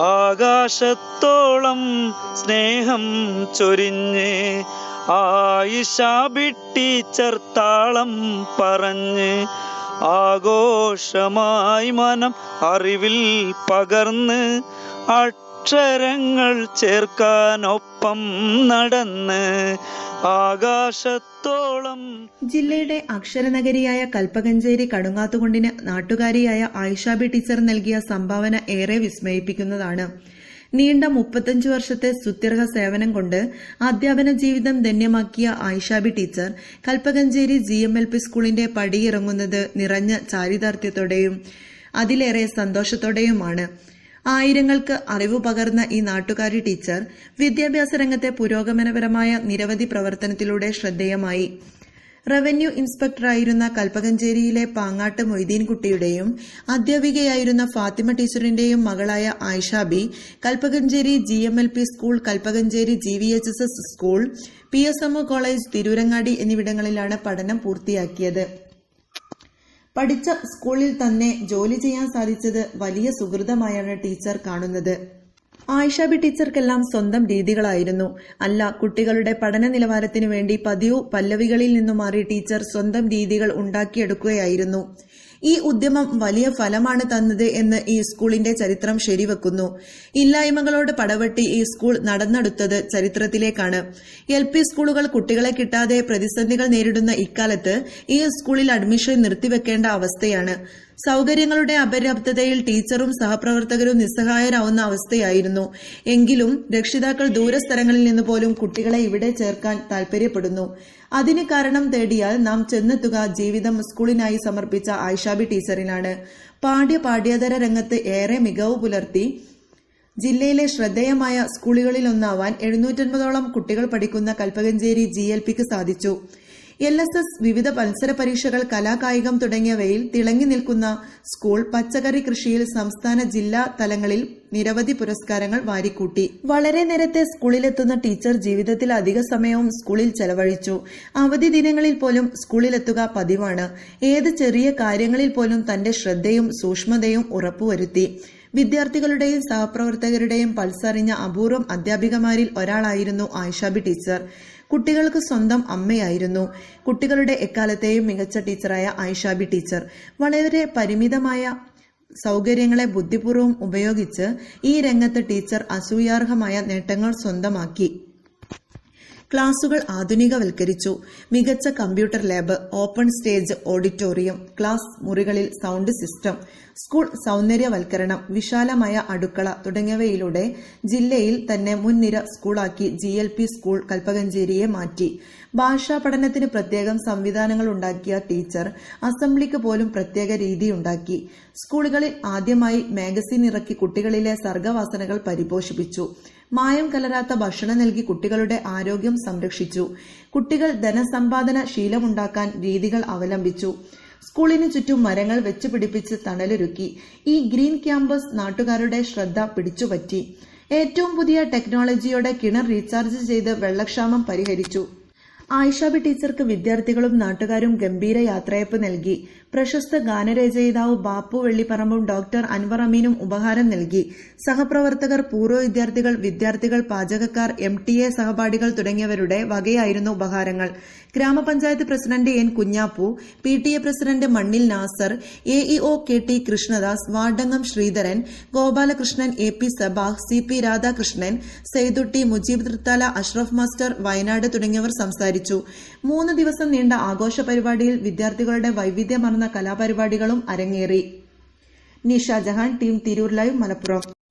ആകാശത്തോളം സ്നേഹം ചൊരിഞ്ഞ് ആയിഷാബിട്ടി ടീച്ചർ താളം പറഞ്ഞ് ആഘോഷമായി മനം അറിവിൽ പകർന്ന് അക്ഷരങ്ങൾ ചേർക്കാനൊപ്പം നടന്ന് ആകാശത്തോളം ജില്ലയുടെ അക്ഷരനഗരിയായ കൽപ്പകഞ്ചേരി കടുങ്ങാത്തുകൊണ്ടിന് നാട്ടുകാരിയായ ആയിഷാബി ടീച്ചർ നൽകിയ സംഭാവന ഏറെ വിസ്മയിപ്പിക്കുന്നതാണ്. നീണ്ട മുപ്പത്തഞ്ചു വർഷത്തെ സുത്യർഹ സേവനം കൊണ്ട് അധ്യാപന ജീവിതം ധന്യമാക്കിയ Ayishabi teacher Kalpakanchery G M L P സ്കൂളിന്റെ പടിയിറങ്ങുന്നത് നിറഞ്ഞ ചാരിതാർത്ഥ്യത്തോടെയും അതിലേറെ സന്തോഷത്തോടെയുമാണ്. ആയിരങ്ങൾക്ക് അറിവ് പകർന്ന ഈ നാട്ടുകാരി ടീച്ചർ വിദ്യാഭ്യാസ രംഗത്തെ പുരോഗമനപരമായ നിരവധി പ്രവർത്തനത്തിലൂടെ ശ്രദ്ധേയമായി. റവന്യൂ ഇൻസ്പെക്ടറായിരുന്ന കൽപ്പകഞ്ചേരിയിലെ പാങ്ങാട്ട് മൊയ്തീൻകുട്ടിയുടെയും അധ്യാപികയായിരുന്ന ഫാത്തിമ ടീച്ചറിന്റെയും മകളായ Ayishabi Kalpakanchery G M L P school Kalpakanchery G V H S S school P S M O college Tirurangadi എന്നിവിടങ്ങളിലാണ് പഠനം പൂർത്തിയാക്കിയത്. പഠിച്ച സ്കൂളിൽ തന്നെ ജോലി ചെയ്യാൻ സാധിച്ചത് വലിയ സുഹൃതമായാണ് ടീച്ചർ കാണുന്നത്. ആയിഷാബി ടീച്ചർക്കെല്ലാം സ്വന്തം രീതികളായിരുന്നു. അല്ല കുട്ടികളുടെ പഠന നിലവാരത്തിനു വേണ്ടി പതിവ് പല്ലവികളിൽ നിന്നു മാറി ടീച്ചർ സ്വന്തം രീതികൾ ഉണ്ടാക്കിയെടുക്കുകയായിരുന്നു. ഈ ഉദ്യമം വലിയ ഫലമാണ് തന്നത് എന്ന് ഈ സ്കൂളിന്റെ ചരിത്രം ശരിവെക്കുന്നു. ഇല്ലായ്മകളോട് പടവെട്ടി ഈ സ്കൂൾ നടന്നെടുത്തത് ചരിത്രത്തിലേക്കാണ്. എൽ പി സ്കൂളുകൾ കുട്ടികളെ കിട്ടാതെ പ്രതിസന്ധികൾ നേരിടുന്ന ഇക്കാലത്ത് ഈ സ്കൂളിൽ അഡ്മിഷൻ നിർത്തിവെക്കേണ്ട അവസ്ഥയാണ്. സൗകര്യങ്ങളുടെ അപര്യാപ്തതയിൽ ടീച്ചറും സഹപ്രവർത്തകരും നിസ്സഹായരാവുന്ന അവസ്ഥയായിരുന്നു. എങ്കിലും രക്ഷിതാക്കൾ ദൂരസ്ഥലങ്ങളിൽ നിന്ന് പോലും കുട്ടികളെ ഇവിടെ ചേർക്കാൻ താൽപര്യപ്പെടുന്നു. അതിന് കാരണം തേടിയാൽ നാം ചെന്നെത്തുക ജീവിതം സ്കൂളിനായി സമർപ്പിച്ച ആയിഷാബി ടീച്ചറിനാണ്. പാഠ്യ പാഠ്യേതര രംഗത്ത് ഏറെ മികവ് പുലർത്തി ജില്ലയിലെ ശ്രദ്ധേയമായ സ്കൂളുകളിലൊന്നാവാൻ എഴുന്നൂറ്റൻപതോളം കുട്ടികൾ പഠിക്കുന്ന കൽപ്പകഞ്ചേരി ജി എൽ പിക്ക് സാധിച്ചു. എൽ എസ് എസ് വിവിധ മത്സര പരീക്ഷകൾ കലാകായികം തുടങ്ങിയവയിൽ തിളങ്ങി നിൽക്കുന്ന സ്കൂൾ പച്ചക്കറി കൃഷിയിൽ സംസ്ഥാന ജില്ലാ തലങ്ങളിൽ നിരവധി പുരസ്കാരങ്ങൾ വാരിക്കൂട്ടി. വളരെ നേരത്തെ സ്കൂളിലെത്തുന്ന ടീച്ചർ ജീവിതത്തിൽ അധിക സമയവും സ്കൂളിൽ ചെലവഴിച്ചു. അവധി ദിനങ്ങളിൽ പോലും സ്കൂളിലെത്തുക പതിവാണ്. ഏത് ചെറിയ കാര്യങ്ങളിൽ പോലും തന്റെ ശ്രദ്ധയും സൂക്ഷ്മതയും ഉറപ്പുവരുത്തി. വിദ്യാർത്ഥികളുടെയും സഹപ്രവർത്തകരുടെയും പൾസറിഞ്ഞ അപൂർവം അധ്യാപികമാരിൽ ഒരാളായിരുന്നു ആയിഷാബി ടീച്ചർ. കുട്ടികൾക്ക് സ്വന്തം അമ്മയായിരുന്നു. കുട്ടികളുടെ എക്കാലത്തെയും മികച്ച ടീച്ചറായ ആയിഷാബി ടീച്ചർ. വളരെ പരിമിതമായ സൗകര്യങ്ങളെ ബുദ്ധിപൂർവം ഉപയോഗിച്ച് ഈ രംഗത്ത് ടീച്ചർ അസൂയാർഹമായ നേട്ടങ്ങൾ സ്വന്തമാക്കി. ക്ലാസുകൾ ആധുനികവൽക്കരിച്ചു. മികച്ച computer lab open stage auditorium class മുറികളിൽ സൗണ്ട് സിസ്റ്റം സ്കൂൾ സൗന്ദര്യവൽക്കരണം വിശാലമായ അടുക്കള തുടങ്ങിയവയിലൂടെ ജില്ലയിൽ തന്നെ മുൻനിര സ്കൂളാക്കി ജി എൽ പി സ്കൂൾ കൽപ്പകഞ്ചേരിയെ മാറ്റി. ഭാഷാ പഠനത്തിന് പ്രത്യേകം സംവിധാനങ്ങൾ ഉണ്ടാക്കിയ ടീച്ചർ അസംബ്ലിക്ക് പോലും പ്രത്യേക രീതി ഉണ്ടാക്കി. സ്കൂളുകളിൽ ആദ്യമായി മാഗസിൻ ഇറക്കി കുട്ടികളിലെ സർഗവാസനകൾ പരിപോഷിപ്പിച്ചു. മായം കലരാത്ത ഭക്ഷണം നൽകി കുട്ടികളുടെ ആരോഗ്യം സംരക്ഷിച്ചു. കുട്ടികൾ ധനസമ്പാദന ശീലമുണ്ടാക്കാൻ രീതികൾ അവലംബിച്ചു. സ്കൂളിന് ചുറ്റും മരങ്ങൾ വെച്ചുപിടിപ്പിച്ച് തണലൊരുക്കി. ഈ ഗ്രീൻ ക്യാമ്പസ് നാട്ടുകാരുടെ ശ്രദ്ധ പിടിച്ചുപറ്റി. ഏറ്റവും പുതിയ ടെക്നോളജിയോടെ കിണർ റീചാർജ് ചെയ്ത് വെള്ളക്ഷാമം പരിഹരിച്ചു. ആയിഷാബി ടീച്ചർക്ക് വിദ്യാർത്ഥികളും നാട്ടുകാരും ഗംഭീര യാത്രയപ്പ് നൽകി. പ്രശസ്ത ഗാനരചയിതാവ് ബാപ്പു വെള്ളിപ്പറമ്പും ഡോക്ടർ അൻവർ അമീനും ഉപഹാരം നൽകി. സഹപ്രവർത്തകർ പൂർവ വിദ്യാർത്ഥികൾ വിദ്യാർത്ഥികൾ പാചകക്കാർ എം ടി എ സഹപാഠികൾ തുടങ്ങിയവരുടെ വകയായിരുന്നു ഉപഹാരങ്ങൾ. ഗ്രാമപഞ്ചായത്ത് president N Kunhappu P T A president Mannil Nasar A E O K T Krishnadas വാർഡംഗം Sreedharan Gopalakrishnan A P Sabah C P Radhakrishnan Seythutty Mujeeb Thrithala Ashraf master Wayanad തുടങ്ങിയവർ സംസാരിച്ചു. മൂന്ന് ദിവസം നീണ്ട ആഘോഷ പരിപാടിയിൽ വിദ്യാർത്ഥികളുടെ വൈവിധ്യമർന്ന കലാപരിപാടികളും അരങ്ങേറി. Nisha Jahan team Tirur live Malappuram.